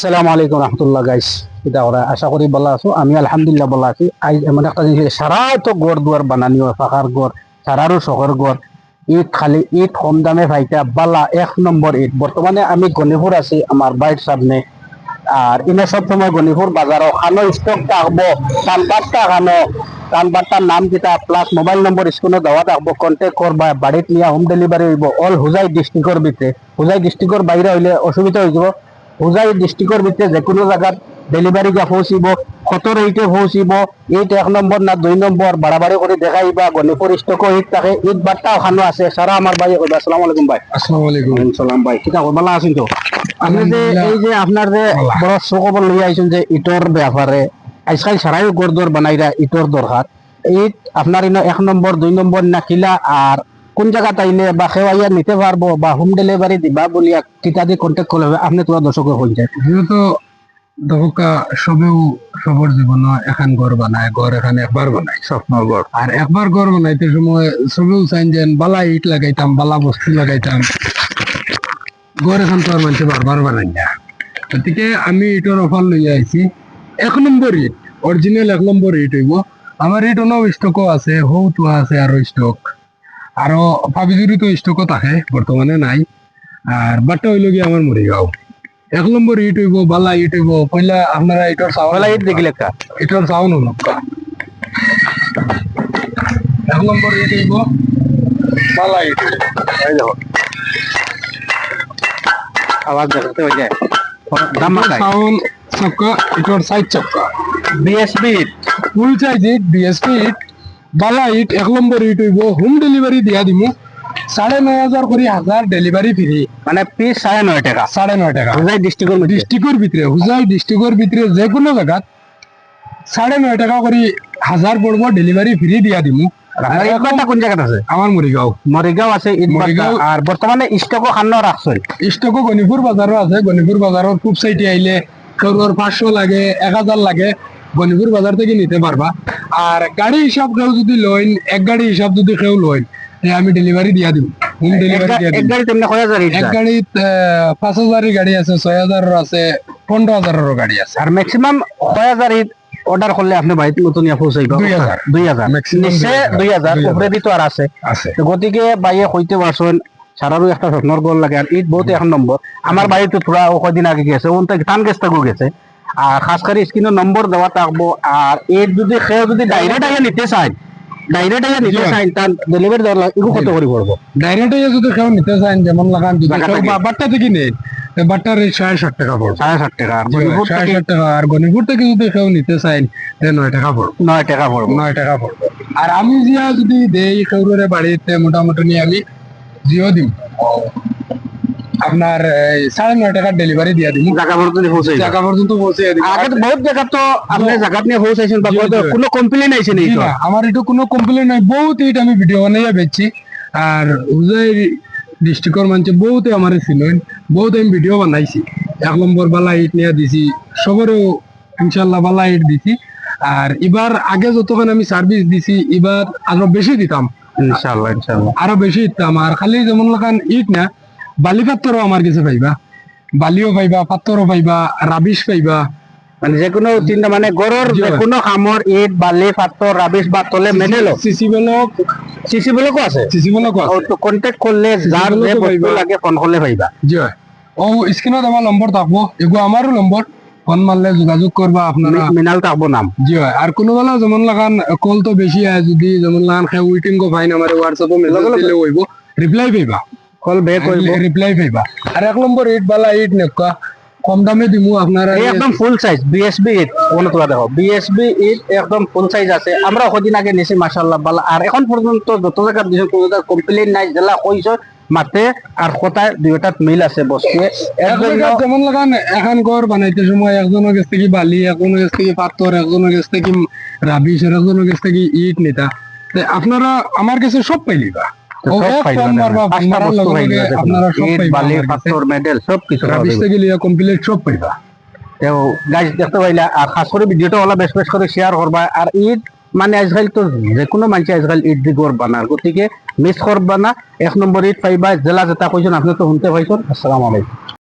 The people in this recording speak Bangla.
আসসালামু আলাইকুম রহমতুল্লাহ গাইস এটা ওরা আশা করি বলা আছো। আমি আলহামদুলিল্লাহ ভালো আছি। আজ এমন একটা জিনিস সারা তো গড় দুয়ার বানানি হয় ফাঁকার গড়, সারারও শহর গড়। ঈদ খালি ঈদ কম দামে ভাইটা বালা এক নম্বর ঈদ। বর্তমানে আমি গণিপুর আছি, আমার বাইর সামনে। আর ইনে সব সময় গণিপুর বাজারও খানো স্টক থাকব কানবারটা খানো কানবারটার নাম কিতা প্লাস মোবাইল নম্বর স্ক্রিনে দেওয়া থাকব কন্টেক্ট করবা, বাড়িত নিয়ে হোম ডেলিভারি হইব অল হুজাই ডিস্ট্রিক্টর ভিতরে। হুজাই ডিস্ট্রিক্টর বাইরে হইলে অসুবিধা হয়ে যাব। হুজাই ডিস্ট্রিক্টর ভিতরে যে কোনো জায়গাত ডেলিভারি যা পৌঁছিব কত রেটে পৌঁছিব এইট এক নম্বর না দুই নম্বর বাড়াবাড়ি করে দেখাইবা গণিপুর স্টকও ঈদ থাকে ঈদ বার্তা ওখানো আছে। সারা আমার ভাই কইবা আসসালামু আলাইকুম ভাই। আসসালামু আলাইকুম সালাম ভাই কিতা ভালো আছেন তো? আপনি যে এই যে আপনার যে বড় সুখবর লই আইছেন যে ইটর ব্যাপারে আজকাল সারাই গড়দর বানাইরা ইটর দরকার ঈদ আপনার এক নম্বর দুই নম্বর না কিলা আর কোন জায়গা তাইলে বা খেওয়াইয়া নিতে পারব বা হোম ডেলিভারি দিবা বলিয়া কিতা দিয়ে কন্ট্যাক্ট করলে হবে আপনি তোরা দর্শকের হয়ে যায়। যেহেতু দহকা সবেও সবর জীবন এখন ঘর বানায় ঘর এখানে একবার বানায় স্বপ্ন ঘর আর একবার ঘর বানাইতে সময় সবেও চাইন যেন বালা ইট লাগাইতাম, বালা বস্তু লাগাইতাম। ঘর এখন তো আর মানুষ বারবার বানাই না গতিকে আমি ইটর অফার লই আইছি এক নম্বর ইট অরিজিনাল এক নম্বর ইট হইব। আমার ইট অন্য স্টকও আছে হৌতো আছে আরও স্টক আরও ভাবিজুরি তো স্টকও থাকে বর্তমানে নাই। আর বাট্টা হইল গিয়ে আমার মরিগাঁও এক নম্বর ইট হইব বালা ইট হইব পয়লা আপনারা ইটর চাওয়া বলা ঈদ দেখিলে কা? এটার সাউন্ড হলো এক নম্বর ইট হইব বালা ইট এই দেখো। আওয়াজ দেখাতে হয়ে যায় দাম সাউন্ড চক্কা এটার সাইড চক্কা বিএসবি ফুল চার্জ ইট। ডিএসপি ইট। বালা ইট এক নম্বর ইট হইব হোম ডেলিভারি দিয়া দিমু। সাড়ে নয় হাজার করে হাজার ডেলিভারি ফ্রি মানে পিস সাড়ে নয় টাকা। সাড়ে নয় টাকা। হুজাই ডিস্ট্রিক্টের ডিস্ট্রিক্টর ভিতরে হুজাই ডিস্ট্রিক্টর ভিতরে যে কোনো জায়গাত সাড়ে নয় টাকা করে হাজার পড়ব ডেলিভারি ফ্রি দিয়া দিমু। কোন জায়গাতে আছে? আমার মরিগাঁও মরিগাঁও আছে মরিগাঁও। আর বর্তমানে স্টকও খান্ন রাখছেন স্টকও গণিপুর বাজারও আছে। গণিপুর বাজারের খুব সাইটে আইলে কারোর পাঁচশো লাগে এক হাজার লাগে। গণিপুর বাজার থেকে নিতে পারবা। আর গাড়ি হিসাব কেউ যদি লইন এক গাড়ি হিসাব যদি কেউ লইন আমি ডেলিভারি দিয়া দিম। হোম ডেলিভারি দিয়া এক গাড়ি হাজার এক যায়? পাঁচ হাজারের গাড়ি আছে ছয় হাজারের আছে পনেরো হাজারেরও গাড়ি আছে। আর ম্যাক্সিমাম কয় হাজার ঈদ অর্ডার করলে আপনি বাড়িতে নতুন ইয়া পৌঁছাইবা দুই হাজার। নিচে দুই হাজার। উপরে তো আর আছে। আছে। তো গতিকে বাইয়ে কইতে পারছেন সারারও একটা স্বপ্নর গোল লাগে। আর ঈদ বহুত এক নম্বর আমার বাড়িতে থোড়া কদিন আগে গেছে ওন থেকে ধান গেছে গেছে। আর খাস করে স্ক্রিনের নম্বর দেওয়া থাকব। আর ঈদ যদি সেও যদি ডাইরেক্ট আইয়া নিতে ডাইরেক্ট আইয়া নিতে চাই তার ডেলিভারি দেওয়ার এগুলো কত করে পড়ব? ডাইরেক্ট যদি কেউ নিতে চান যেমন লাগান যদি টাকা কেউ থেকে। বাট্টা থেকে নেন বাট্টার এই সাড়ে ষাট টাকা পড়বে। সাড়ে ষাট টাকা। আর সাড়ে ষাট টাকা। আর গণিপুর থেকে যদি কেউ নিতে চান তে নয় টাকা পড়বে। নয় টাকা পড়ব। নয় টাকা পড়বে। আর আমি জিয়া যদি দেই বাড়িতে মোটামুটি নিয়ে আমি জিও দিম। আপনার সাড়ে নয় টাকার ডেলিভারি দিয়ে দিম জায়গা পর্যন্ত পৌঁছে জায়গা পর্যন্ত পৌঁছে আগে তো বহুত জায়গা তো আপনি জায়গা নিয়ে পৌঁছাইছেন বা কোনো- কমপ্লেন আইছে নেই তো? আমার এটা কোনো কমপ্লেন নাই। বহুত ইট আমি ভিডিও বানাইয়া বেচছি। আর উদয় ডিস্ট্রিক্টর মানুষ বহুতে আমার ছিলেন বহুত আমি ভিডিও বানাইছি। এক নম্বর বালা ইট নিয়ে দিছি সবারও ইনশাল্লাহ বালা ইট দিছি। আর এবার আগে যতক্ষণ আমি সার্ভিস দিছি এবার আরও বেশি দিতাম। ইনশাআল্লাহ ইনশাআল্লাহ। আরও বেশি দিতাম। আর খালি যেমন লাগান ইট না বালি পাত্রও আমার কাছে পাইবা। বালিও পাইবা পাত্রও পাইবা রাবিশ পাইবা। মানে যে কোনো তিনটা মানে গরুর যে কোনো খামর ইট বালি পাথর রাবিশ বা তলে মেডেল সিসি ব্লক সিসি ব্লকও আছে? সিসি ব্লক ও তো কন্টাক্ট করলে যার যে বস্তু। লাগে ফোন করলে পাইবা। জি। ও স্ক্রিনত আমার নম্বর থাকব। এগো আমারও নম্বর ফোন মারলে যোগাযোগ করবা আপনারা। মিনাল থাকব নাম। জি হয়। আর কোনো বেলা যেমন লাগান কল তো বেশি হয় যদি যেমন লাগান খাই উইটিং কো ফাইন আমার হোয়াটসঅ্যাপে মেসেজ দিলে হইব। রিপ্লাই পাইবা। কল বেক হইব। রিপ্লাই পাইবা। আর এক নম্বর ইট বালা ইট নেকা কম দামে দিমু আপনারা। এই একদম ফুল সাইজ বিএসবি ইট কোন তোরা দেখো। বিএসবি ইট একদম ফুল সাইজ আছে। আমরা কদিন আগে নিছি মাশাআল্লাহ বালা। আর এখন পর্যন্ত যত জায়গা দিছে কোনো জায়গা কমপ্লেইন নাই জেলা কইছ মাতে আর কথায় দুইটাত মিল আছে বস্তু এক জায়গায় যেমন লাগান এখন ঘর বানাইতে সময় একজনের কাছ থেকে বালি একজনের কাছ থেকে পাথর একজনের কাছ থেকে রাবিশ একজনের কাছ থেকে ইট নিতা। আপনারা আমার কাছে সব পাইলিবা। ভিডিওটা ওলা বেশ বেশ করে শেয়ার করবা। আর ঈদ মানে আজকাল তো যে কোনো মানুষ আজকাল ঈদ দি করবা না গতিকে মিস করবা না। এক নম্বর ঈদ পাইবা। জেলা জেতা কইছেন আপনি তো শুনতে পাইছেন। আসসালামু আলাইকুম।